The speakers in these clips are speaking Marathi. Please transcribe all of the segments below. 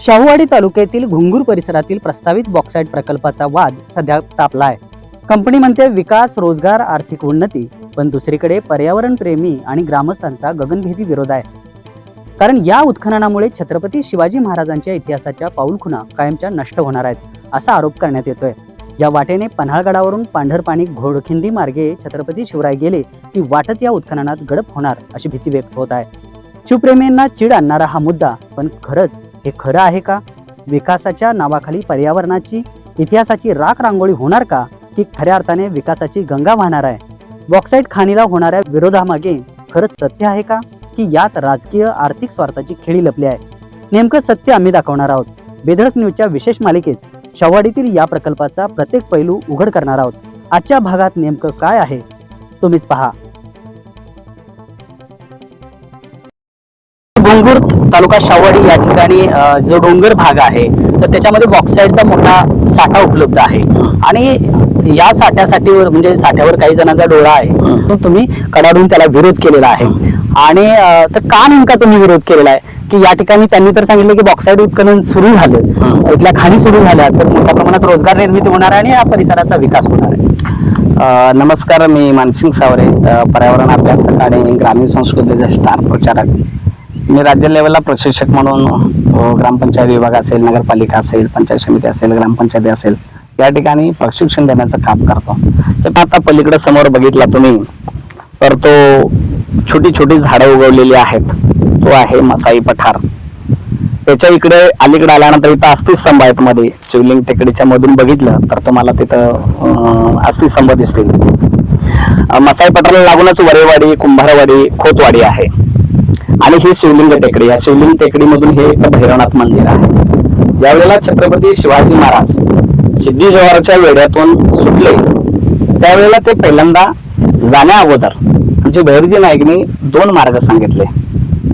शाहूवाडी तालुक्यातील घुंगूर परिसरातील प्रस्तावित बॉक्साईट प्रकल्पाचा वाद सध्या तापला आहे कंपनी म्हणते विकास रोजगार आर्थिक उन्नती पण दुसरीकडे पर्यावरण प्रेमी आणि ग्रामस्थांचा गगनभेदी विरोध आहे. कारण या उत्खननामुळे छत्रपती शिवाजी महाराजांच्या इतिहासाच्या पाऊलखुणा कायमच्या नष्ट होणार आहेत असा आरोप करण्यात येतोय. ज्या वाटेने पन्हाळगडावरून पांढरपाणी घोडखिंडी मार्गे छत्रपती शिवराय गेले ती वाटच या उत्खननात गडप होणार अशी भीती व्यक्त होत आहे. शिवप्रेमींना चीड आणणारा हा मुद्दा पण खरंच हे खरं आहे का? विकासाच्या नावाखाली पर्यावरणाची इतिहासाची राख रांगोळी होणार का? की खऱ्या अर्थाने विकासाची गंगा वाहणार आहे? बॉक्साईट खाणीला होणाऱ्या विरोधामागे खरंच तथ्य आहे का? की यात राजकीय आर्थिक स्वार्थाची खेळी लपली आहे? नेमकं सत्य आम्ही दाखवणार आहोत. बेधडक न्यूजच्या विशेष मालिकेत शवाडीतील या प्रकल्पाचा प्रत्येक पैलू उघड करणार आहोत. आजच्या भागात नेमकं काय आहे? तुम्हीच पहा. तालुका शावडी या ठिकाणी जो डोंगर भाग आहे तर त्याच्यामध्ये बॉक्साईडचा मोठा साठा उपलब्ध आहे. आणि या साठ्यासाठी म्हणजे साठ्यावर काही जणांचा डोळा आहे तो तुम्ही कडाडून त्याला विरोध केलेला आहे. आणि तर का नेमका तुम्ही विरोध केलेला आहे? की या ठिकाणी त्यांनी तर सांगितलं की बॉक्साईड उत्खनन सुरू झालं. इथल्या खाणी सुरू झाल्या तर मोठ्या प्रमाणात रोजगार निर्मिती होणार आहे आणि या परिसराचा विकास होणार आहे. नमस्कार मी मानसिंग सावरे पर्यावरण अभ्यासक आणि ग्रामीण संस्कृतीचे स्टार प्रचारक. मी राज्य लेवलला प्रशिक्षक म्हणून ग्रामपंचायत विभाग असेल नगरपालिका असेल पंचायत समिती असेल ग्रामपंचायती असेल या ठिकाणी प्रशिक्षण देण्याचं काम करतो. ते आता पलीकडे समोर बघितला तुम्ही तर तो छोटी छोटी झाडं उगवलेली आहेत. तो आहे मसाई पठार. त्याच्या इकडे अलीकडे आल्यानंतर इथं अस्थिस्तंभ आहेत मध्ये. शिवलिंग टेकडीच्या मधून बघितलं तर तुम्हाला तिथं अं, अस्थिस्तंभ दिसतील. मसाई पठाराला लागूनच वरेवाडी कुंभारवाडी खोतवाडी आहे. आणि ही शिवलिंग टेकडी या शिवलिंग टेकडीमधून हे एक भैरवनाथ मंदिर आहे. ज्यावेळेला छत्रपती शिवाजी महाराज सिद्धी जोहारच्या वेड्यातून सुटले त्यावेळेला ते पहिल्यांदा जाण्या अगोदर म्हणजे भैरजी नाईकनी दोन मार्ग सांगितले.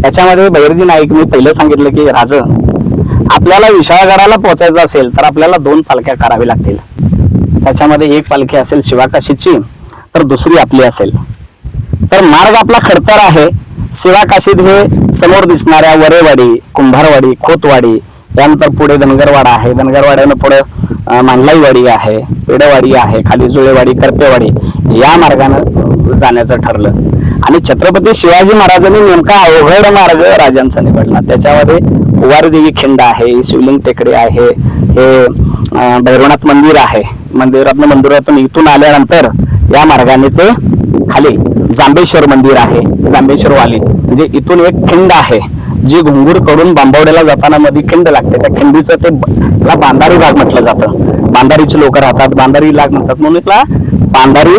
त्याच्यामध्ये भैरजी नाईकनी पहिलं सांगितलं की राज आपल्याला विशाळगडाला पोहोचायचं असेल तर आपल्याला दोन पालख्या करावी लागतील. त्याच्यामध्ये एक पालखी असेल शिवाकाशीची तर दुसरी आपली असेल. तर मार्ग आपला खडतर आहे शिवाकाशीत हे समोर दिसणाऱ्या वरेवाडी कुंभारवाडी खोतवाडी त्यानंतर पुढे धनगरवाडा आहे. धनगरवाड्यानं पुढे मांडलाईवाडी आहे पेडवाडी आहे खाली जुळेवाडी करपेवाडी या मार्गानं जाण्याचं ठरलं. आणि छत्रपती शिवाजी महाराजांनी नेमका अवघड मार्ग राजांचा निवडला. त्याच्यामध्ये कुवारदेवी खिंड आहे शिवलिंग टेकडे आहे हे भैरवनाथ मंदिर आहे. मंदिरातनं मंदिरातून इथून आल्यानंतर या मार्गाने ते खाली जांबेश्वर मंदिर आहे. जांबेश्वर वाली म्हणजे इथून एक खिंड आहे. जी घुंगूरकडून बांबवड्याला जाताना मध्ये खिंड लागते. त्या खिंडीचं ते बांधारी भाग म्हटलं जातं. बांधारीची लोक राहतात. बांधारी लाग म्हणतात. म्हणून इथला बांधारी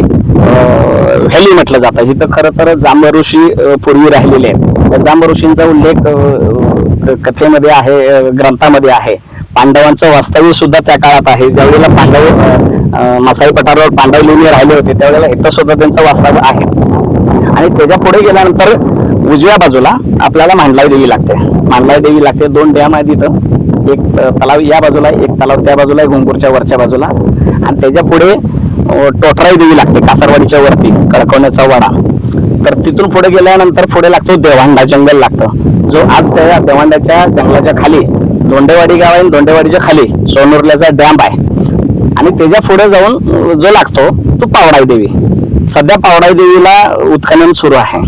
व्हॅली म्हटलं जातं. इथं खरं तर जांब ऋषी पूर्वी राहिलेले आहेत. तर जांब ऋषींचा उल्लेख कथेमध्ये आहे ग्रंथामध्ये आहे. पांडवांचं वास्तव्य सुद्धा त्या काळात आहे. ज्यावेळेला पांडव मसाई पठारावर पांडव लिहिणे राहिले होते त्यावेळेला इथं सुद्धा त्यांचं वास्तव्य आहे. आणि त्याच्या पुढे गेल्यानंतर उजव्या बाजूला आपल्याला मांडलाई देवी लागते. मांडलाई देवी लागते दोन डॅम आहेत इथं. एक तलाव या बाजूला आहे, एक तलाव त्या बाजूला आहे घुंगूरच्या वरच्या बाजूला. आणि त्याच्या पुढे टोठराई देवी लागते कासारवाडीच्या वरती कळकवण्याचा वाडा. तर तिथून पुढे गेल्यानंतर पुढे लागतो देवांडा जंगल लागतं. जो आज त्या देवांड्याच्या जंगलाच्या खाली दोंडेवाडी गाव आहे दोंडेवाडीच्या खाली सोनुर्ल्याचा डॅम आहे. आणि त्याच्या पुढे जाऊन जो लागतो तो पावडाई देवी. सध्या पावडाई देवीला उत्खनन सुरू आहे.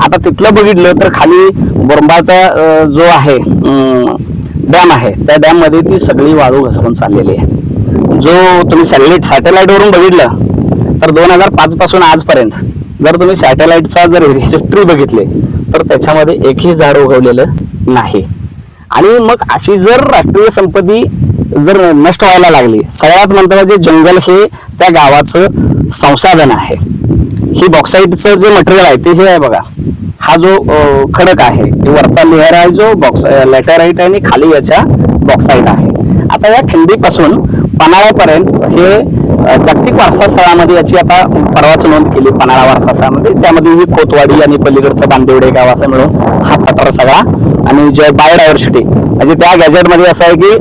आता तिथलं बघितलं तर खाली बोरंबाचा जो आहे डॅम आहे त्या डॅममध्ये ती सगळी वाळू घसरून चाललेली आहे. जो तुम्ही सॅटेलाइट सॅटेलाईटवरून बघितलं तर दोन हजार पाच पासून आजपर्यंत जर तुम्ही सॅटेलाईटचा जर हिस्ट्री बघितली तर त्याच्यामध्ये एकही झाड उगवलेलं नाही. आणि मग अशी जर राष्ट्रीय संपत्ती जर नष्ट व्हायला लागली सगळ्यात महत्त्वाचे जंगल हे त्या गावाचं संसाधन आहे. ही बॉक्साईटचं जे मटेरियल आहे ते हे आहे बघा. हा जो खडक आहे वरचा लेअर आहे जो बॉक्स लॅटराईट आहे आणि खाली याच्या बॉक्साईट आहे. आता या खिंडीपासून पन्हाळ्यापर्यंत हे जागतिक वारसा स्थळामध्ये याची आता परवाच नोंद केली पन्हाळा वारसा स्थळामध्ये त्यामध्ये ही खोतवाडी आणि पलीकडचं बांदेवडे गाव असं मिळून हा पठार सगळा. आणि जे बायोडायव्हर्सिटी म्हणजे त्या गॅजेटमध्ये असं आहे की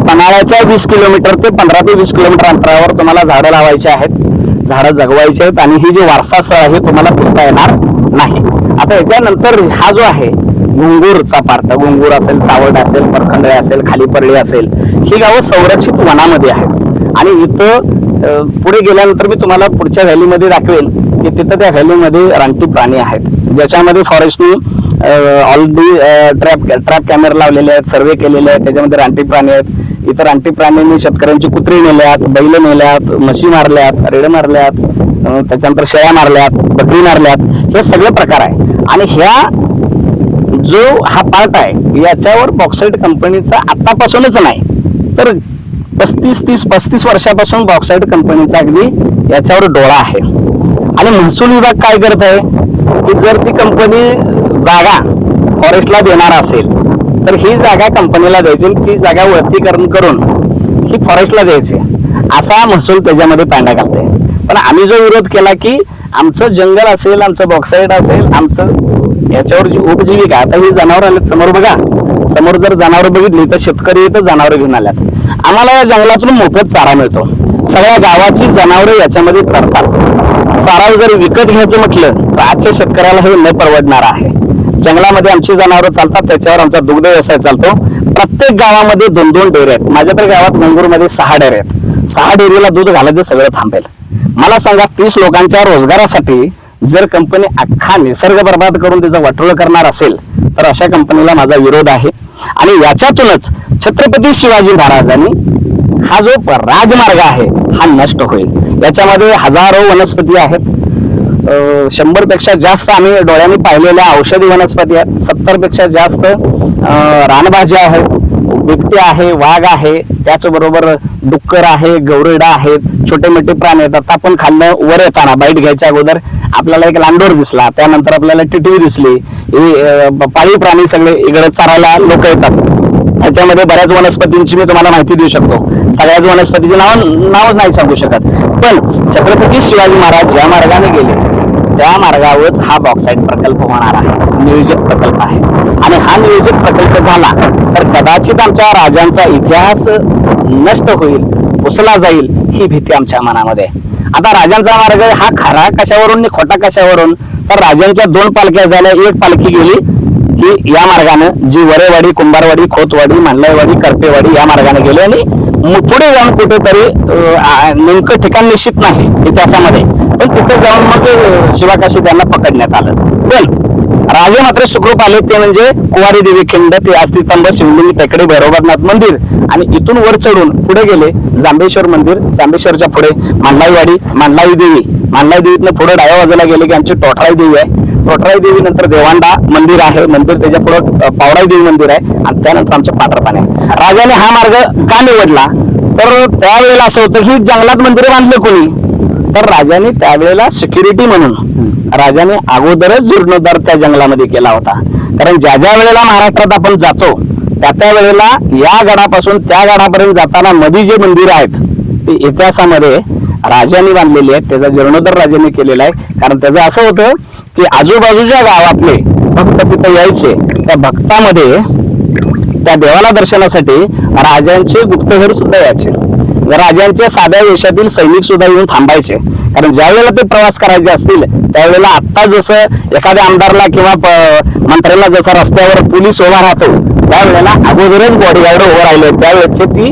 पन्हाळ्याच्या वीस किलोमीटर ते पंधरा ते वीस किलोमीटर अंतरावर तुम्हाला झाडं लावायची आहेत. झाडं जगवायची आहेत आणि ही जी वारसा स्थळ आहे तुम्हाला पुसता येणार नाही. आता याच्यानंतर हा जो आहे घुंगूरचा पार्ट घुंगूर असेल सावड असेल परखंडळे असेल खाली परळी असेल ही गावं संरक्षित वनामध्ये आहेत. आणि इथं पुढे गेल्यानंतर मी तुम्हाला पुढच्या व्हॅलीमध्ये दाखवेल की तिथं त्या व्हॅलीमध्ये रानटी प्राणी आहेत. ज्याच्यामध्ये फॉरेस्टनी ऑलरेडी ट्रॅप ट्रॅप कॅमेरा लावलेले आहेत सर्वे केलेले आहेत त्याच्यामध्ये रानटी प्राणी आहेत. इतर रानटी प्राण्यांनी शेतकऱ्यांची कुत्री नेल्यात बैल नेल्यात म्हशी मारल्यात रेड मारल्यात त्याच्यानंतर शेळ्या मारल्यात बकरी मारल्यात. हे सगळे प्रकार आहे आणि ह्या जो हा पार्ट आहे याच्यावर बॉक्साईट कंपनीचा आतापासूनच नाही तर पस्तीस तीस पस्तीस वर्षापासून बॉक्साईट कंपनीचा अगदी याच्यावर डोळा आहे. आणि महसूल विभाग काय करत आहे? की जर ती कंपनी जागा फॉरेस्टला देणार असेल तर ही जागा कंपनीला द्यायची ती जागा वळतीकरण करून ही फॉरेस्टला द्यायची. असा महसूल त्याच्यामध्ये पांडा घालते पण आम्ही जो विरोध केला की आमचं जंगल असेल आमचं बॉक्साईड असेल आमचं याच्यावर जी उपजीविका आता ही जनावरांना समोर बघा. समोर जर जनावर बघितली तर शेतकरी इथं जनावर घेऊन आल्यात. आम्हाला या जंगलातून मोफत चारा मिळतो. सगळ्या गावाची जनावरं याच्यामध्ये चरतात. चारा जर विकत घ्यायचं म्हटलं तर आजच्या शेतकऱ्याला हे न परवडणार आहे. जंगलामध्ये आमची जनावरं चालतात त्याच्यावर आमचा दुग्ध व्यवसाय चालतो. प्रत्येक गावामध्ये दोन दोन डेअरी आहेत. माझ्या तर गावात गंगूरमध्ये सहा डेअरी आहेत. सहा डेअरीला दूध घालायचं सगळं थांबेल. मला सांगा तीस लोकांच्या रोजगारासाठी जर कंपनी अख्खा निसर्ग बर्बाद करून तिचं वाटोळ करणार असेल तर अशा कंपनीला माझा विरोध आहे. आणि याच्यातूनच छत्रपती शिवाजी महाराजांनी हा जो राजमार्ग आहे हा नष्ट होईल. याच्यामध्ये हजारो वनस्पती आहेत. शंभरपेक्षा जास्त आम्ही डोळ्यांनी पाहिलेल्या औषधी वनस्पती आहेत. सत्तरपेक्षा जास्त रानभाज्या आहेत. बिबटे आहे वाघ आहे त्याचबरोबर डुक्कर आहे गौरेडा आहेत छोटे मोठे प्राणी आहेत. आता आपण खाल्लं वर येताना बाईट घ्यायच्या अगोदर आपल्याला एक लांडोर दिसला त्यानंतर आपल्याला टिटवी दिसली. पाळीव प्राणी सगळे इकडे चारायला लोक येतात. याच्यामध्ये बऱ्याच वनस्पतींची मी तुम्हाला माहिती देऊ शकतो. सगळ्याच वनस्पतीचे नाव नाव नाही सांगू शकत. पण छत्रपती शिवाजी महाराज ज्या मार्गाने गेले त्या मार्गावरच हा बॉक्साईट प्रकल्प होणार आहे. नियोजित प्रकल्प आहे. आणि हा नियोजित प्रकल्प झाला तर कदाचित आमच्या राजांचा इतिहास नष्ट होईल पुसला जाईल ही भीती आमच्या मनामध्ये आहे. आता राजांचा मार्ग हा खरा कशावरून आणि खोटा कशावरून? तर राजांच्या दोन पालख्या झाल्या एक पालखी गेली की या मार्गानं जी वरेवाडी कुंभारवाडी खोतवाडी मांडलाईवाडी करपेवाडी या मार्गाने गेले आणि पुढे जाऊन कुठेतरी नेमकं ठिकाण निश्चित नाही इतिहासामध्ये. पण तिथे जाऊन मग शिवाकाशी त्यांना पकडण्यात आलं. पण राजे मात्र सुखरूप आले ते म्हणजे कुवारी देवी खिंड ते अस्तित्व शिवलिंग टेकडे भैरवनाथ मंदिर आणि इथून वर चढून पुढे गेले. जांबेश्वर मंदिर जांबेश्वरच्या पुढे मानलाईवाडी मांडलाई देवी मानलाई देवीतनं पुढे डाव्या बाजूला गेले की आमची टोठराई देवी आहे. टोठराई देवी नंतर देवांडा मंदिर आहे. मंदिर त्याच्या पुढे पावराई देवी मंदिर आहे. आणि त्यानंतर आमचं पात्रपाणी आहे. राजाने हा मार्ग का निवडला? तर त्यावेळेला असं होतं की जंगलात मंदिर बांधले कोणी? तर राजाने त्यावेळेला सिक्युरिटी म्हणून राजाने अगोदरच जीर्णोद्धार त्या जंगलामध्ये केला होता. कारण ज्या ज्या वेळेला महाराष्ट्रात आपण जातो त्या त्या वेळेला या गडापासून त्या गडापर्यंत जाताना मध्ये जे मंदिर आहेत ते इतिहासामध्ये राजाने बांधलेले आहेत. त्याचा जीर्णोद्धार राजांनी केलेला आहे. कारण त्याचं असं होतं की आजूबाजूच्या गावातले भक्त तिथं यायचे. त्या भक्तामध्ये त्या देवाला दर्शनासाठी राजांचे गुप्तहेर सुद्धा यायचे. राजांच्या साध्या वेशातील सैनिक सुद्धा येऊन थांबायचे. कारण ज्यावेळेला ते प्रवास करायचे असतील त्यावेळेला आत्ता जसं एखाद्या आमदारला किंवा प- मंत्र्याला जसा रस्त्यावर पोलीस उभा राहतो त्यावेळेला अगोदरच बॉडीगार्ड उभं राहिले. त्यावेळेची ती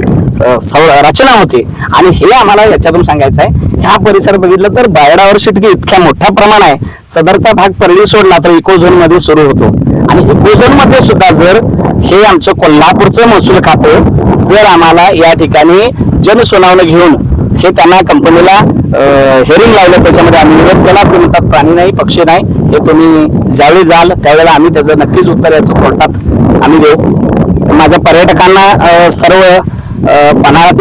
रचना होती. आणि हे आम्हाला याच्यातून सांगायचं आहे हा परिसर बघितलं तर बायडावर शिटकी इतक्या मोठ्या प्रमाण आहे. सदरचा भाग परळी सोडला तर इको मध्ये सुरू होतो. आणि इको मध्ये सुद्धा जर हे आमचं कोल्हापूरचं महसूल खातं जर आम्हाला या ठिकाणी जनसुनावणं घेऊन हे त्यांना कंपनीला हेरिंग लावलं त्याच्यामध्ये आम्ही विरोध केला. ते म्हणतात प्राणी नाही पक्षी नाही हे तुम्ही ज्यावेळी जाल त्यावेळेला आम्ही त्याचं नक्कीच उत्तर याचं कोर्टात आम्ही देऊ. माझ्या पर्यटकांना सर्व अ,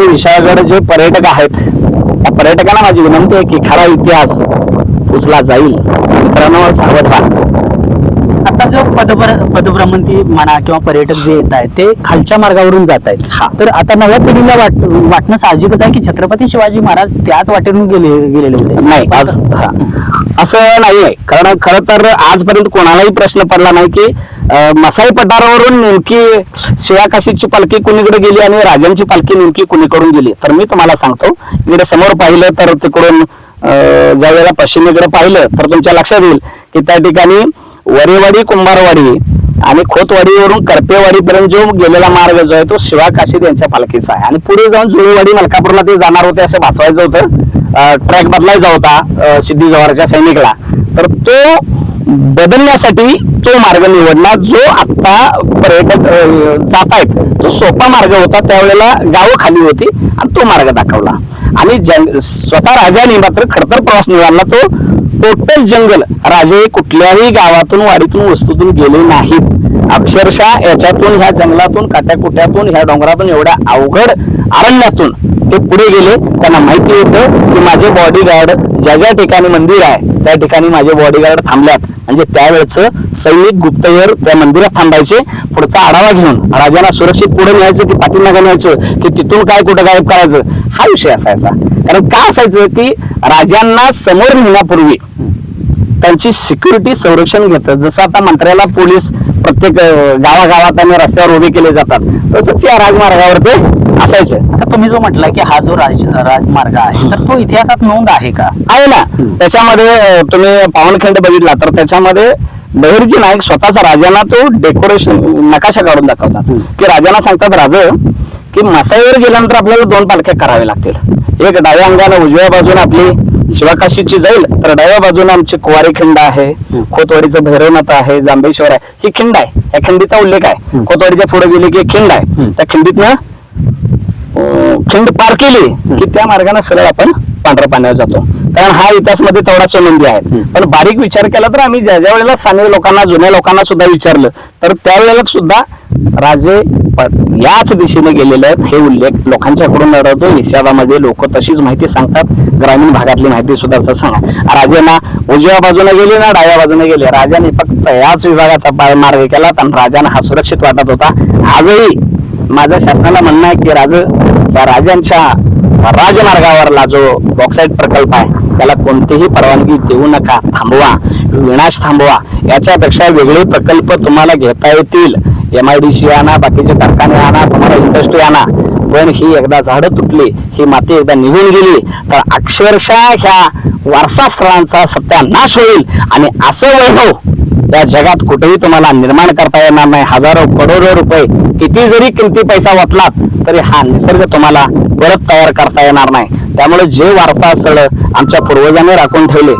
विशाळगड जे पर्यटक आहेत त्या पर्यटकांना माझी विनंती आहे की खरा इतिहास पुसला जाईल. मित्रांनो सावध राहा आता जो पदभ्र पदभ्रमंती म्हणा किंवा पर्यटक जे येत आहेत ते खालच्या मार्गावरून जात हा. आहेत तर आता नव्या पिढीला वाट वाटणं साहजिकच आहे की छत्रपती शिवाजी महाराज त्याच वाटेवरून गेले गेलेले होते. नाही आज हा. असं नाही आहे कारण खरं तर आजपर्यंत कोणालाही प्रश्न पडला नाही की मसाई पठारावरून नेमकी शिवाकाशीची पालखी कुणीकडे गेली आणि राजांची पालखी नेमकी कुणीकडून गेली? तर मी तुम्हाला सांगतो. इकडे समोर पाहिलं तर तिकडून ज्या वेळेला पश्चिमेकडे पाहिलं तर तुमच्या लक्षात येईल की त्या ठिकाणी वरेवाडी कुंभारवाडी आणि खोतवाडीवरून करपेवाडीपर्यंत जो गेलेला मार्ग जो आहे तो शिवा काशीद यांच्या पालखीचा आहे. आणि पुढे जाऊन जुळेवाडी मलकापूरला ते जाणार होते असं भासवायचं होतं. ट्रॅक बदलायचा होता सिद्धी जवारच्या सैनिकला. तर तो बदलण्यासाठी तो मार्ग निवडला जो आत्ता पर्यटक जात आहेत तो सोपा मार्ग होता त्यावेळेला गावं खाली होती आणि तो मार्ग दाखवला. आणि स्वतः राजाने मात्र खडतर प्रवास निवडला तो टोटल जंगल राजे कुठल्याही गावातून वाडीतून वस्तूतून गेले नाहीत. अक्षरशः याच्यातून ह्या जंगलातून काट्याकुट्यातून ह्या डोंगरातून एवढ्या अवघड अरण्यातून ते पुढे गेले. त्यांना माहिती होतं की माझे बॉडीगार्ड ज्या ज्या ठिकाणी मंदिर आहे त्या ठिकाणी माझे बॉडीगार्ड थांबल्यात. म्हणजे त्यावेळेचं सैनिक गुप्तहेर त्या मंदिरात थांबायचे. पुढचा आढावा घेऊन राजांना सुरक्षित पुढे न्यायचं की पाठीमागे न्यायचं की तिथून काय कुठं गायब करायचं हा विषय असायचा. कारण काय असायचं? की राजांना समोर नेण्यापूर्वी त्यांची सिक्युरिटी संरक्षण घेतं जसं आता मंत्र्याला पोलीस प्रत्येक गावागावात आणि रस्त्यावर उभे केले जातात तसंच या राजमार्गावर ते असायचे. आता तुम्ही जो म्हटला की हा जो राज राजमार्ग आहे तर तो इतिहासात नोंद आहे का? आहे ना. त्याच्यामध्ये तुम्ही पावनखंड बघितला तर त्याच्यामध्ये बहिर्जी नाईक स्वतःचा राजांना तो डेकोरेशन नकाशा काढून दाखवतात. की राजांना सांगतात राज की मसाईवर गेल्यानंतर आपल्याला दोन पालख्या कराव्या लागतील. एक डाव्या अंगाला उजव्या बाजूने आपली शिवाकाशीची जाईल तर डाव्या बाजूने आमची कुवारी खिंड आहे खोतवाडीचं भैरवनाथ आहे जांभेश्वर आहे. ही खिंड आहे. या खिंडीचा उल्लेख आहे. खोतवाडीच्या पुढे गेली की एक खिंड आहे. त्या खिंडीतनं खिंड पार केली की त्या मार्गाने सरळ आपण पांढऱ्या पाण्यावर जातो. कारण हा इतिहासमध्ये तेवढाच नोंदी आहे. पण बारीक विचार केला तर आम्ही ज्या ज्या वेळेला स्थानिक लोकांना जुन्या लोकांना सुद्धा विचारलं तर त्यावेळेला सुद्धा राजे याच दिशेने गेलेले आहेत हे उल्लेख लोकांच्याकडून आढळतो हिशाबामध्ये लोक तशीच माहिती सांगतात. ग्रामीण भागातली माहिती सुद्धा असं सांगा राजांना उजव्या बाजूने गेले ना डाव्या बाजूने गेले. राजाने फक्त याच विभागाचा पाय मार्ग केला तर राजांना हा सुरक्षित वाटत होता. आजही माझं शासनाला म्हणणं आहे की राज या राजांच्या राजमार्गावरला जो बॉक्साईट प्रकल्प आहे त्याला कोणतीही परवानगी देऊ नका थांबवा विनाश थांबवा याच्यापेक्षा वेगळे प्रकल्प तुम्हाला घेता येतील. एम आय डी सी आणा बाकीचे कारखाने आणा तुम्हाला इंडस्ट्री आणा. पण ही एकदा झाडं तुटली ही माती एकदा निघून गेली तर अक्षरशः ह्या वारसा स्थळांचा सत्यानाश होईल. आणि असं वैभव या जगात कुठेही तुम्हाला निर्माण करता येणार नाही. हजारो करोडो रुपये किती जरी किमती पैसा वाटलात तरी हा निसर्ग तुम्हाला परत तयार करता येणार नाही. त्यामुळे जे वारसा स्थळ आमच्या पूर्वजांनी राखून ठेवले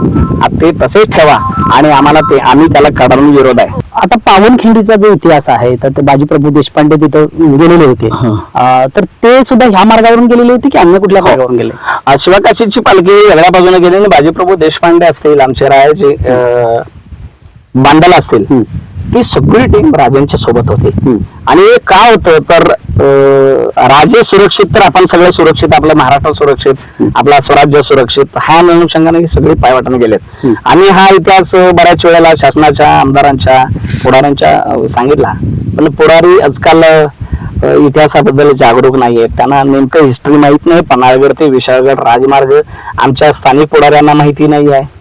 ते तसेच ठेवा आणि आम्हाला ते आम्ही त्याला कडून विरोध आहे. आता पावनखिंडीचा जो इतिहास आहे तर ते बाजीप्रभू देशपांडे तिथं गेलेले होते. हा. तर ते सुद्धा ह्या मार्गावरून गेलेले होते की अन्य कुठल्या मार्गावरून गेले? शिवकाशीची पालखी वेगळ्या बाजूने गेली आणि बाजीप्रभू देशपांडे असतील आमचे रायाचे बांडल असतील. ती सगळी टीम राजांच्या सोबत होती. आणि काय होतं तर राजे सुरक्षित तर आपण सगळे सुरक्षित आपलं महाराष्ट्र सुरक्षित आपला स्वराज्य सुरक्षित ह्या अनुषंगाने सगळे पायवाटाने गेलेत. आणि हा इतिहास बऱ्याच वेळेला शासनाच्या आमदारांच्या पुढाऱ्यांच्या सांगितला. पण पुढारी आजकाल इतिहासाबद्दल जागरूक नाहीये. त्यांना नेमकं हिस्ट्री माहीत नाही. पन्हाळगड ते विशाळगड राजमार्ग आमच्या स्थानिक पुढाऱ्यांना माहिती नाही आहे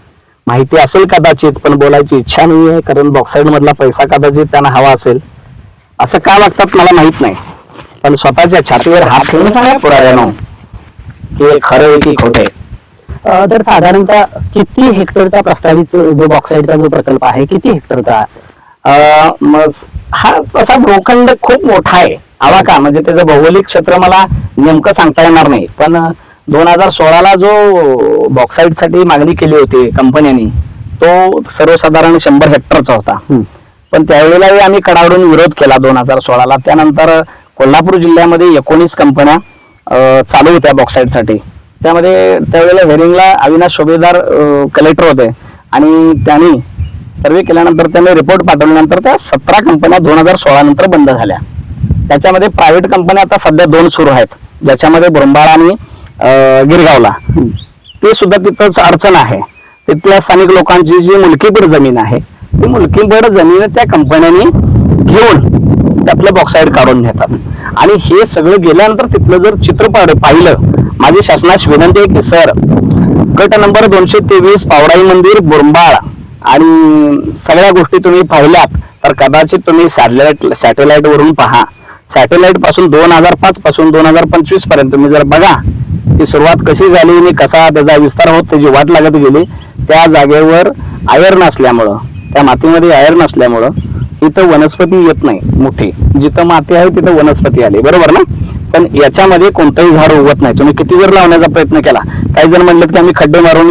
माहिती असेल कदाचित पण बोलायची इच्छा नाही आहे कारण बॉक्साईड मधला पैसा कदाचित त्यांना हवा असेल. असं का वागतात मला माहीत नाही. पण स्वतःच्या छातीवर हात ठेवून सांगा पुराव्यानं की खरं आहे की खोटं आहे. अं, तर साधारणतः किती हेक्टरचा प्रस्तावित जो बॉक्साईडचा जो प्रकल्प आहे किती हेक्टरचा? अं, मग हा तसा भूखंड खूप मोठा आहे. आवाका म्हणजे त्याचं भौगोलिक क्षेत्र मला नेमकं सांगता येणार नाही. पण दोन हजार सोळाला जो बॉक्साईडसाठी मागणी केली होती कंपन्यांनी तो सर्वसाधारण शंभर हेक्टरचा होता. पण त्यावेळेलाही आम्ही कडावून विरोध केला दोन हजार सोळाला. त्यानंतर कोल्हापूर जिल्ह्यामध्ये एकोणीस कंपन्या चालू होत्या बॉक्साईडसाठी त्यामध्ये त्यावेळेला हेरिंगला अविनाश शोभेदार कलेक्टर होते. आणि त्यांनी सर्वे केल्यानंतर त्यांनी रिपोर्ट पाठवल्यानंतर त्या सतरा कंपन्या दोन हजार सोळा नंतर बंद झाल्या. त्याच्यामध्ये प्रायव्हेट कंपन्या आता सध्या दोन सुरू आहेत. ज्याच्यामध्ये बुरंबाळ आणि गिरगावला. ते सुद्धा तिथंच अडचण आहे. तिथल्या स्थानिक लोकांची जी मुलकीभर जमीन आहे ती मुलकीभर जमीन त्या कंपन्यांनी घेऊन त्यातलं बॉक्साईड काढून घेतात आणि हे सगळं गेल्यानंतर तिथलं जर चित्र पाहिलं माझी शासनास विनंती आहे की सर गट नंबर दोनशे तेवीस पावडाई मंदिर बुरंबाळ आणि सगळ्या गोष्टी तुम्ही पाहिल्यात तर कदाचित तुम्ही सॅटेलाइट सॅटेलाइट वरून पहा. सॅटेलाइटपासून दोन हजार पाच पासून दोन हजार पंचवीसपर्यंत तुम्ही जर बघा की सुरुवात कशी झाली आणि कसा त्याचा विस्तार होत त्याची वाट लागत गेली त्या जागेवर आयर नसल्यामुळं त्या मातीमध्ये आयर नसल्यामुळं तिथं वनस्पती येत नाही मोठी. जिथं माती आहे तिथं वनस्पती आली. बरोबर ना? पण याच्यामध्ये कोणतंही झाड उगवत नाही. तुम्ही किती जर लावण्याचा प्रयत्न केला काही जण म्हणलेत की आम्ही खड्डे मारून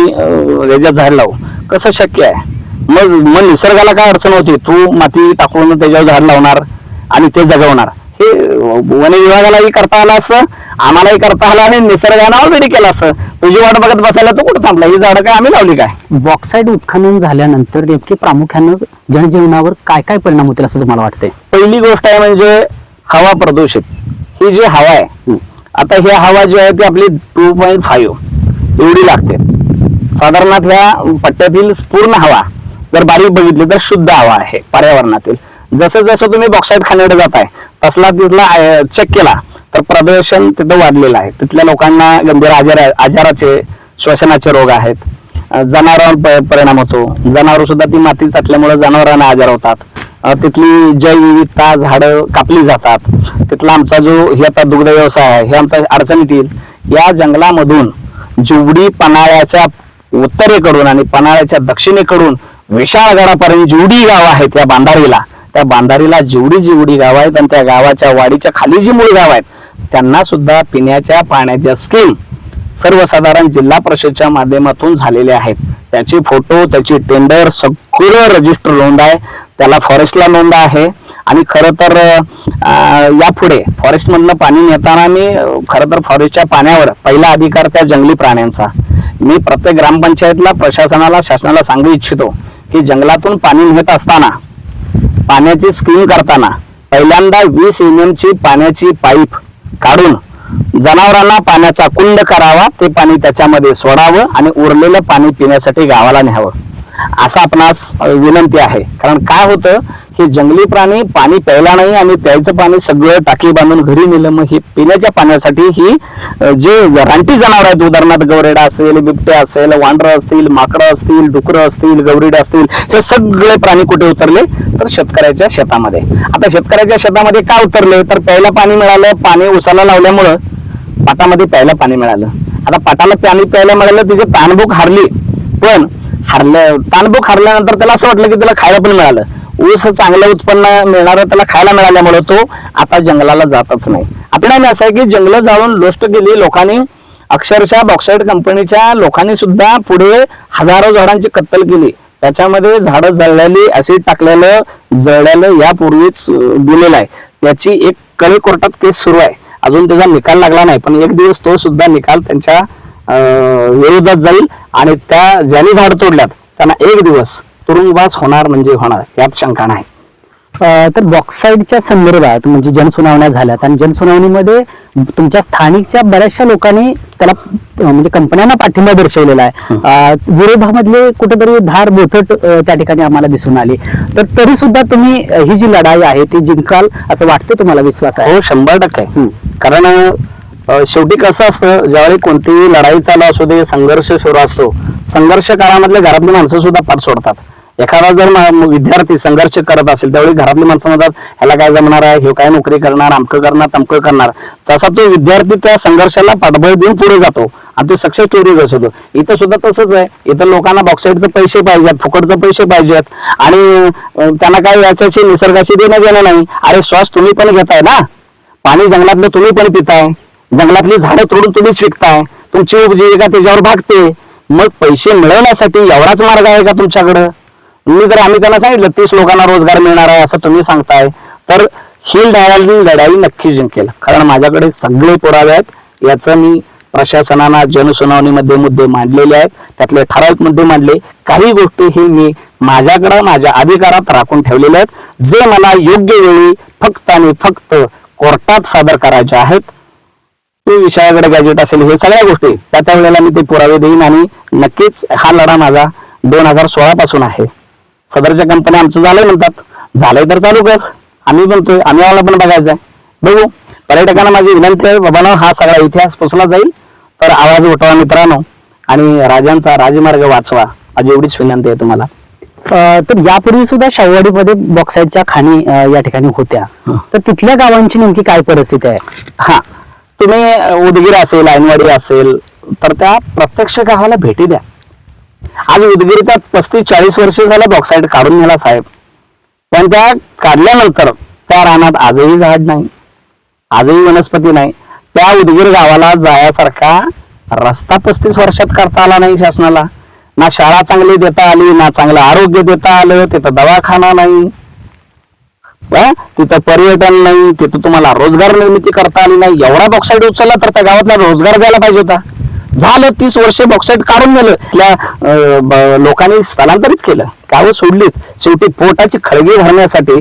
याच्यात झाड लावू. कसं शक्य आहे? मग मग निसर्गाला काय अडचण होती? तू माती टाकून त्याच्यावर झाड लावणार आणि ते जगवणार. हे वन विभागालाही करता आलं असतं आम्हालाही करता आलं आणि निसर्गानं ऑलरेडी केलं असतं तुझी वाट बघत बसायला तू कुठं थांबला? ही झाडं काय आम्ही लावली काय? बॉक्साईट उत्खनन झाल्यानंतर नेमके प्रामुख्यानं जनजीवनावर काय काय परिणाम होतील असं तुम्हाला वाटतंय? पहिली गोष्ट आहे म्हणजे हवा प्रदूषित. ही जी हवा आहे आता ही हवा जी आहे ती आपली टू पॉईंट फाईव्ह एवढी लागते. साधारणतः ह्या पट्ट्यातील पूर्ण हवा जर बारीक बघितली तर शुद्ध हवा आहे पर्यावरणातील. जसं जसं तुम्ही बॉक्साईड खाण्याकडे जाताय तसला तिथला चेक केला तर प्रदूषण तिथं वाढलेलं आहे. तिथल्या लोकांना गंभीर आजार आजाराचे श्वसनाचे रोग आहेत. जनावरांवर प- परिणाम होतो. जनावर सुद्धा ती माती चाटल्यामुळे जनावरांना आजार होतात. तिथली जैवविविधता झाडं कापली जातात. तिथला आमचा जो हे आता दुग्ध व्यवसाय आहे हे आमचा अडचणीत येईल या जंगलामधून जेवढी पन्हाळ्याच्या उत्तरेकडून आणि पन्हाळ्याच्या दक्षिणेकडून विशाळगडापर्यंत जेवढी गावं आहेत या बांधारीला त्या बांधारीला जेवढी जेवढी गावं आहेत आणि त्या गावाच्या वाडीच्या खाली जी मूळ गाव आहेत त्यांना सुद्धा पिण्याच्या पाण्याच्या स्कीम सर्वसाधारण जिल्हा परिषदच्या माध्यमातून झालेले आहेत. त्याचे फोटो त्याची टेंडर सगळं रजिस्टर नोंद आहे. त्याला फॉरेस्टला नोंद आहे. आणि खरं तर यापुढे फॉरेस्टमधनं पाणी नेताना मी खरं तर फॉरेस्टच्या पाण्यावर पहिला अधिकार त्या जंगली प्राण्यांचा. मी प्रत्येक ग्रामपंचायतला प्रशासनाला शासनाला सांगू इच्छितो की जंगलातून पाणी नेत असताना पाण्याची स्क्रीन करताना पहिल्यांदा वीस एम ची पाण्याची पाईप काढून जनावरांना पाण्याचा कुंड करावा ते पाणी त्याच्यामध्ये सोडावं आणि उरलेलं पाणी पिण्यासाठी गावाला न्यावं. असं आपणास विनंती आहे. कारण काय होतं? हे जंगली प्राणी पाणी प्यायला नाही आणि प्यायचं पाणी सगळं टाकी बांधून घरी नेलं. मग हे पिण्याच्या पाण्यासाठी ही जे रानटी जनावर आहेत उदाहरणार्थ गवरेडा असेल बिबटे असेल वांढरं असतील माकडं असतील डुकरं असतील गवरीड असतील हे सगळे प्राणी कुठे उतरले? तर शेतकऱ्याच्या शेतामध्ये. आता शेतकऱ्याच्या शेतामध्ये का उतरले? तर प्यायला पाणी मिळालं पाणी उसाला लावल्यामुळं पाटामध्ये प्यायला पाणी मिळालं. आता पाटाला पाणी प्यायला मिळालं तिची ताणभूक हारली. पण हारलं ताणभूक हारल्यानंतर त्याला असं वाटलं की त्याला खायला पण मिळालं. ऊस चांगलं उत्पन्न मिळणार त्याला खायला मिळाल्यामुळे तो आता जंगलाला जातच नाही. आपल्याला असं आहे की जंगलं जाळून लोष्ट केली लोकांनी अक्षरशः बॉक्साईड कंपनीच्या लोकांनी सुद्धा पुढे हजारो झाडांची कत्तल केली. त्याच्यामध्ये झाडं जळलेली ऍसिड टाकलेलं जळलेलं यापूर्वीच दिलेलं आहे. त्याची एक कळे कोर्टात केस सुरू आहे. अजून त्याचा निकाल लागला नाही पण एक दिवस तो सुद्धा निकाल त्यांच्या विरोधात जाईल आणि त्या ज्यांनी झाड तोडल्यात त्यांना एक दिवस तुरुंगवास होणार म्हणजे होणार यात शंका नाही. तर बॉक्साईडच्या संदर्भात म्हणजे जनसुनावण्या झाल्यात आणि जनसुनावणीमध्ये तुमच्या स्थानिकच्या बऱ्याचशा लोकांनी त्याला म्हणजे कंपन्यांना पाठिंबा दर्शवलेला आहे. विरोधामधले कुठेतरी धार बोथट त्या ठिकाणी आम्हाला दिसून आली. तर तरी सुद्धा तुम्ही ही जी लढाई आहे ती जिंकाल असं वाटतं तुम्हाला विश्वास आहे? हो शंभर टक्के. कारण शेवटी कसं असतं ज्यावेळी कोणतीही लढाई चालू असू दे संघर्ष सुरू असतो संघर्ष काळामधले घरातली माणसं सुद्धा पाठ सोडतात. एखादा जर विद्यार्थी संघर्ष करत असेल त्यावेळी घरातली माणसं म्हणतात ह्याला काय जमणार आहे? हे काय नोकरी करणार? अमकं करणार? तमकं करणार? जसा तो विद्यार्थी त्या संघर्षाला पाठबळ देऊन पुढे जातो आणि तो सक्सेस स्टोरी होतो. इथं सुद्धा तसंच आहे. इथं लोकांना बॉक्साईडचे पैसे पाहिजेत फुकटचे पैसे पाहिजेत. आणि त्यांना काय याच्याशी निसर्गाशी देणं घेणं नाही. अरे श्वास तुम्ही पण घेताय ना? पाणी जंगलातलं तुम्ही पण पिताय. जंगलातली झाडं तोडून तुम्हीच विकताय तुमची उपजीविका त्याच्यावर भागते. मग पैसे मिळवण्यासाठी एवढाच मार्ग आहे का तुमच्याकडं? मी तर आम्ही त्यांना सांगितलं तीस लोकांना रोजगार मिळणार आहे असं तुम्ही सांगताय तर ही लढाई लढाई नक्की जिंकेल कारण माझ्याकडे सगळे पुरावे आहेत. याचं मी प्रशासनाला जनसुनावणीमध्ये मुद्दे मांडलेले आहेत. त्यातले ठराविक मुद्दे मांडले. काही गोष्टी ही मी माझ्याकडं माझ्या अधिकारात राखून ठेवलेल्या आहेत. जे मला योग्य वेळी फक्त आणि फक्त कोर्टात सादर करायचे आहेत ते विषयाकडे गॅजेट असेल हे सगळ्या गोष्टी. त्या त्या वेळेला मी ते पुरावे देईन आणि नक्कीच हा लढा माझा दोन हजार सोळा पासून आहे. सदरच्या कंपन्या आमचं झालंय म्हणतात. झालंय तर चालू कर. आम्ही म्हणतोय आम्ही आम्हाला पण बघायचं आहे बघू. पर्यटकांना माझी विनंती आहे बाबांनो हा सगळा इतिहास पोचला जाईल. तर आवाज उठवा मित्रांनो आणि राजांचा राजमार्ग वाचवा. माझी एवढीच विनंती आहे तुम्हाला. तर यापूर्वी सुद्धा शाहूवाडीमध्ये बॉक्साईडच्या खाणी या ठिकाणी होत्या. तर तिथल्या गावांची नेमकी काय परिस्थिती आहे? हा. तुम्ही उदगीर असेल ऐनवाडी असेल तर त्या प्रत्यक्ष गावाला भेटी द्या. आज उदगीरचा पस्तीस चाळीस वर्ष झालं बॉक्साईड काढून नेला साहेब. पण त्या काढल्यानंतर त्या रानात आजही झाड नाही आजही वनस्पती नाही. त्या उदगीर गावाला जाण्यासारखा रस्ता पस्तीस वर्षात करता आला नाही शासनाला. ना शाळा चांगली देता आली ना चांगलं आरोग्य देता आलं तिथं दवाखाना नाही. तिथं पर्यटन नाही तिथं तुम्हाला रोजगार निर्मिती करता आली नाही. एवढा बॉक्साईड उचलला तर त्या गावातला रोजगार द्यायला पाहिजे होता. झालं तीस वर्षे बॉक्साईड काढून गेलं त्या ब- लोकांनी स्थलांतरित केलं. गावं सोडलीत. शेवटी पोटाची खळगी भरण्यासाठी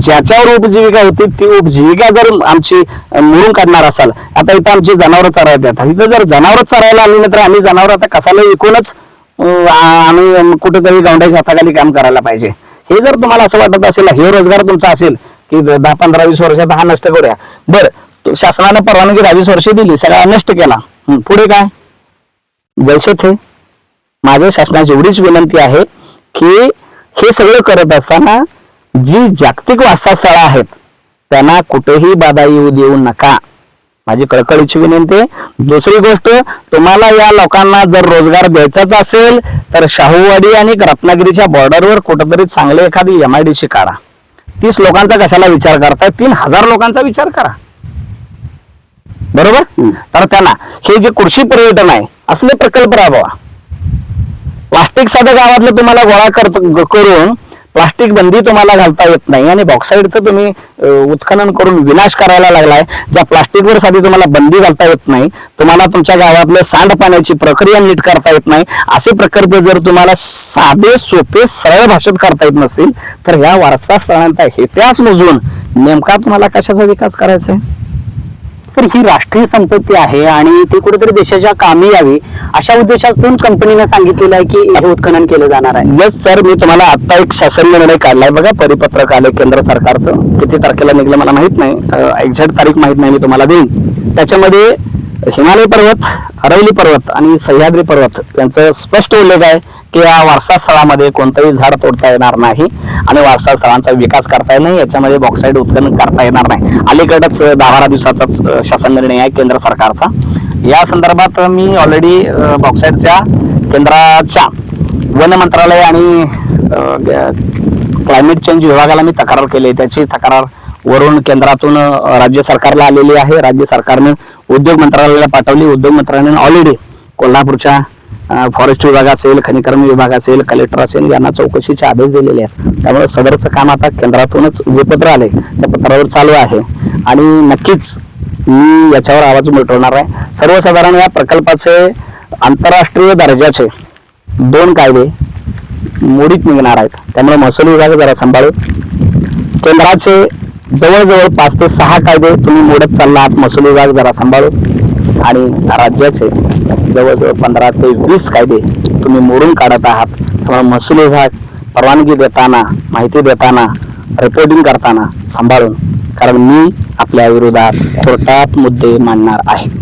ज्याच्यावर उपजीविका होती ती उपजीविका जर आमची मिळून काढणार असाल आता इथं आमची जनावरं चरायला येतात. इथं जर जनावरं चरायला आली नाही तर आम्ही जनावर आता कसाला विकूनच आम्ही कुठेतरी गावड्याच्या हाताखाली काम करायला पाहिजे. हे जर तुम्हाला असं वाटत असेल हे रोजगार तुमचा असेल की दहा पंधरा वीस वर्षात हा नष्ट करूया. बरं तो शासनाने परवानगी दहा वीस वर्ष दिली सगळा नष्ट केला. पुढे काय? जैसे हे माझ्या शासनाची एवढीच विनंती आहे की हे सगळं करत असताना जी जागतिक वास्तस्थळं आहेत त्यांना कुठेही बाधा येऊ देऊ नका. माझी कळकळीची विनंती आहे. दुसरी गोष्ट तुम्हाला या लोकांना जर रोजगार द्यायचाच असेल तर शाहूवाडी आणि रत्नागिरीच्या बॉर्डरवर कुठंतरी चांगले एखादी एम आय डी सी काढा. तीस लोकांचा कशाला विचार करताय? तीन हजार लोकांचा विचार करा. बरोबर? तर त्यांना हे जे कृषी पर्यटन आहे असले प्रकल्प राबवा. प्लास्टिक साधं गावातलं तुम्हाला गोळा करत ग- करून प्लास्टिक बंदी तुम्हाला घालता येत नाही आणि बॉक्साईडचं तुम्ही उत्खनन करून विनाश करायला लागलाय ज्या प्लास्टिकवर साधी तुम्हाला बंदी घालता येत नाही तुम्हाला तुमच्या गावातलं सांडपाण्याची प्रक्रिया नीट करता येत नाही असे प्रकल्प जर तुम्हाला साधे सोपे सरळ भाषेत करता येत नसतील तर ह्या वारसा स्थळांचा इतिहास मोजून नेमका तुम्हाला कशाचा विकास करायचा आहे? तर ही राष्ट्रीय संपत्ती आहे आणि ती कुठेतरी देशाच्या कामी यावी अशा उद्देशातून कंपनीनं सांगितलेलं आहे की हे उत्खनन केलं जाणार आहे. येस सर मी तुम्हाला आता एक शासन निर्णय काढलाय बघा परिपत्रक आले केंद्र सरकारचं. किती तारखेला निघलं मला माहीत नाही. एक्झॅक्ट तारीख माहीत नाही मी तुम्हाला देईन. त्याच्यामध्ये हिमालय पर्वत अरवली पर्वत आणि सह्याद्री पर्वत यांचं स्पष्ट उल्लेख आहे. की या वारसा स्थळामध्ये कोणतंही झाड तोडता येणार नाही. आणि वारसा स्थळांचा विकास करता येणार नाही याच्यामध्ये बॉक्साईड उत्खनन करता येणार नाही. अलीकडच दहा बारा दिवसाचाच शासन निर्णय आहे केंद्र सरकारचा. या संदर्भात मी ऑलरेडी बॉक्साईडच्या केंद्राच्या वन मंत्रालय आणि क्लायमेट चेंज विभागाला मी तक्रार केली. आहे. त्याची तक्रार वरून केंद्रातून राज्य सरकारला आलेली आहे. राज्य सरकारने उद्योग मंत्रालयाला पाठवली. उद्योग मंत्रालयाने ऑलरेडी कोल्हापूरच्या फॉरेस्ट विभाग असेल खनिकर्म विभाग असेल कलेक्टर असेल यांना चौकशीचे आदेश दिलेले आहेत. त्यामुळे सदरचं काम आता केंद्रातूनच जे पत्र आले त्या पत्रावर चालू आहे. आणि नक्कीच मी याच्यावर आवाज मिटवणार आहे. सर्वसाधारण या प्रकल्पाचे आंतरराष्ट्रीय दर्जाचे दोन कायदे मोडीत निघणार आहेत. त्यामुळे महसूल विभाग जरा सांभाळू. केंद्राचे जवळजवळ पाच ते सहा कायदे तुम्ही मोडत चालला आहात महसूल विभाग जरा सांभाळू. आणि राज्याचे जवळजवळ पंधरा ते वीस कायदे तुम्ही मोडून काढत आहात. त्यामुळे महसूल विभाग परवानगी देताना माहिती देताना रिपोर्टिंग करताना सांभाळून. कारण मी आपल्या विरोधात कोर्टात मुद्दे मांडणार आहे.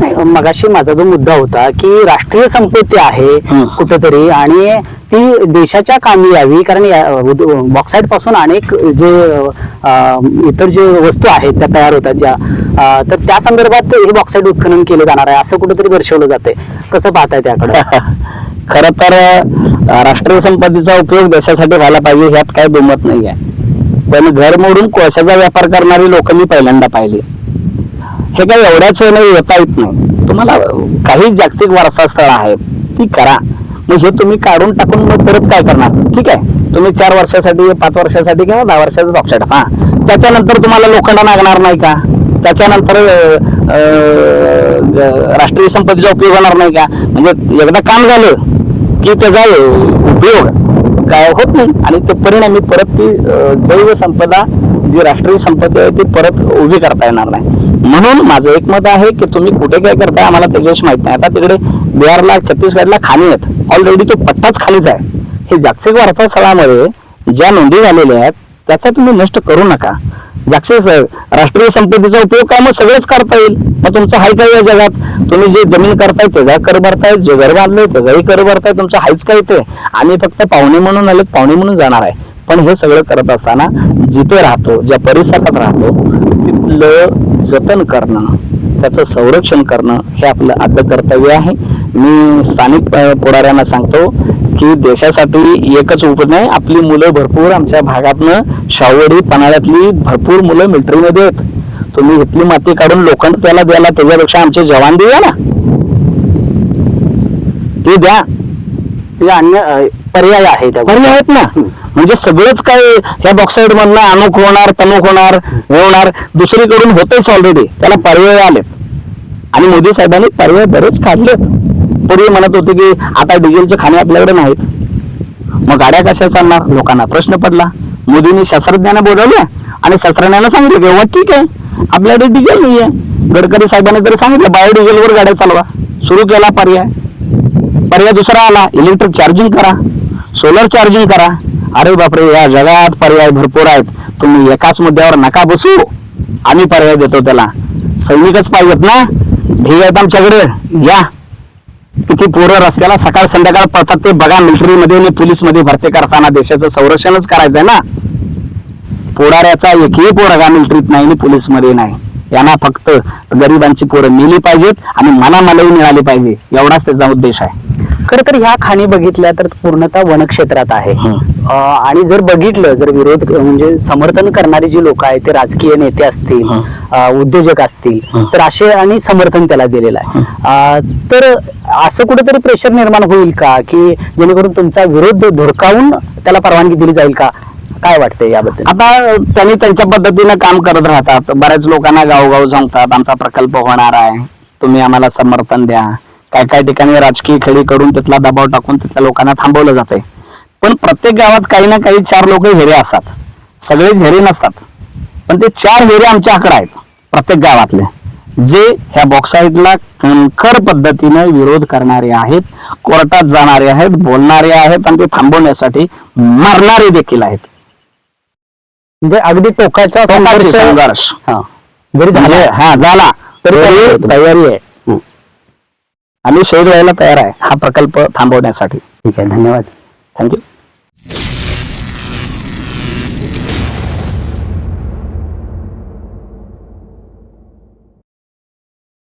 नाही मगाशी माझा जो मुद्दा होता की राष्ट्रीय संपत्ती आहे. कुठेतरी आणि ती देशाच्या कामी यावी कारण बॉक्साईडपासून अनेक जे इतर जे वस्तू आहेत त्या तयार होतात ज्या तर त्या संदर्भात हे बॉक्साईड उत्खनन केलं जाणार आहे असं कुठेतरी दर्शवलं जाते कसं पाहताय त्याकडे? खर तर राष्ट्रीय संपत्तीचा उपयोग देशासाठी व्हायला पाहिजे ह्यात काही दुमत नाही आहे पण घर मोडून कोळशाचा व्यापार करणारी लोक मी पहिल्यांदा पाहिली. हे काही एवढ्याच नाही येता येत नाही. तुम्हाला काही जागतिक वारसा स्थळ आहेत ती करा. मग हे तुम्ही काढून टाकून मग परत काय करणार? ठीक आहे. तुम्ही चार वर्षासाठी पाच वर्षासाठी किंवा दहा वर्षाचा बॉक्साईट हा. त्याच्यानंतर तुम्हाला लोखंड लागणार नाही का? त्याच्यानंतर राष्ट्रीय संपत्तीचा उपयोग होणार नाही का? म्हणजे एकदा काम झालं की त्याचा उपयोग काय होत नाही आणि ते परिणामी परत ती जैव संपदा जी राष्ट्रीय संपत्ती आहे ती परत उभी करता येणार नाही. म्हणून माझं एक मत आहे की तुम्ही कुठे काय करताय आम्हाला त्याच्याशी माहीत नाही. आता तिकडे बिहारला छत्तीसगडला खाणी आहेत. ऑलरेडी तो पट्टाच खालीच आहे. हे जागतिक वार्ता ज्या नोंदी झालेल्या आहेत त्याचा तुम्ही नष्ट करू नका. जागतिक राष्ट्रीय संपत्तीचा उपयोग काय मग सगळेच करता येईल. मग तुमचं हाय काय या जगात? तुम्ही जे जमीन करताय त्याचा कर भरताय जे घर बांधलंय त्याचाही कर भरताय तुमचं हायच काय ते आम्ही फक्त पाहुणे म्हणून आले पाहुणे म्हणून जाणार आहे. पण हे सगळं करत असताना जिथे राहतो ज्या परिसरात राहतो तिथलं जतन करणं त्याचं संरक्षण करणं हे आपलं आद्य कर्तव्य आहे. मी स्थानिक पुढाऱ्यांना सांगतो की देशासाठी एकच उप आपली मुलं भरपूर आमच्या भागातनं शावडी पन्हाळ्यातली भरपूर मुलं मिलिटरीमध्ये आहेत. तुम्ही इथली माती काढून लोखंड त्याला द्यायला त्याच्यापेक्षा आमचे जवान देऊया ना? ते द्या. म्हणजे अन्य पर्याय आहे त्या पर्याय आहेत ना? म्हणजे सगळंच काय ह्या बॉक्साईड मधनं अमुक होणार तमुक होणार हे होणार दुसरीकडून होतेच ऑलरेडी त्याला पर्याय आलेत. आणि मोदी साहेबांनी पर्याय बरेच काढलेत. पूर्वी म्हणत होते की आता डिझेलचे खाणे आपल्याकडे नाहीत. मग गाड्या कशा चालणार? लोकांना प्रश्न पडला. मोदींनी शास्त्रज्ञांना बोलवले आणि शास्त्रज्ञांना सांगितलं की "वा, ठीक आहे. आपल्याकडे डिझेल नाहीये. गडकरी साहेबांनी तरी सांगितलं बायोडिझेलवर गाड्या चालवा. सुरू केला पर्याय. पर्याय दुसरा आला. इलेक्ट्रिक चार्जिंग करा. सोलर चार्जिंग करा. अरे बापरे या जगात पर्याय भरपूर आहेत. तुम्ही एकाच मुद्द्यावर नका बसू. आम्ही पर्याय देतो त्याला. सैनिकच पाहिजेत ना? ढीग आहेत आमच्याकडे. या. किती पोरं रस्त्याला सकाळ संध्याकाळ पळतात ते बघा मिलिटरीमध्ये आणि पोलीसमध्ये भरती करताना देशाचं संरक्षणच करायचंय ना? पोराऱ्याचा एकही पोरगा मिलिटरीत नाही आणि पोलीसमध्ये नाही. यांना फक्त गरिबांची पोरं मिली पाहिजेत आणि मला मलाही मिळाली पाहिजे. एवढाच त्याचा उद्देश आहे. खरं तर ह्या खाणी बघितल्या तर पूर्णतः वनक्षेत्रात आहे. अ, आणि जर बघितलं जर विरोध म्हणजे समर्थन करणारी जी लोक आहेत ते राजकीय नेते असतील. अ, उद्योजक असतील. तर असे आणि समर्थन त्याला दिलेलं आहे. अ, तर असं कुठेतरी प्रेशर निर्माण होईल का? की जेणेकरून तुमचा विरोध धुडकावून त्याला परवानगी दिली जाईल का? काय वाटतंय याबद्दल? आता त्यांनी त्यांच्या पद्धतीनं काम करत राहतात. बऱ्याच लोकांना गावगाव सांगतात आमचा प्रकल्प होणार आहे. तुम्ही आम्हाला समर्थन द्या. काय काय ठिकाणी राजकीय खेळी करून तिथला दबाव टाकून तिथल्या लोकांना थांबवलं जाते पण प्रत्येक गावात काही ना काही चार लोक हेरे असतात. सगळेच हेरे नसतात. पण ते चार हेरे आमच्याकडे आहेत प्रत्येक गावातले. जे ह्या बॉक्साईडला कणखर पद्धतीने विरोध करणारे आहेत कोर्टात जाणारे आहेत बोलणारे आहेत आणि ते थांबवण्यासाठी मरणारे देखील आहेत. म्हणजे अगदी टोकाचा संघर्ष. हा. जरी झाला. म्हणजे हा झाला. तरी तयारी आहे. आम्ही शहीद व्हायला तयार आहे. हा प्रकल्प थांबवण्यासाठी. ठीक आहे धन्यवाद. थँक्यू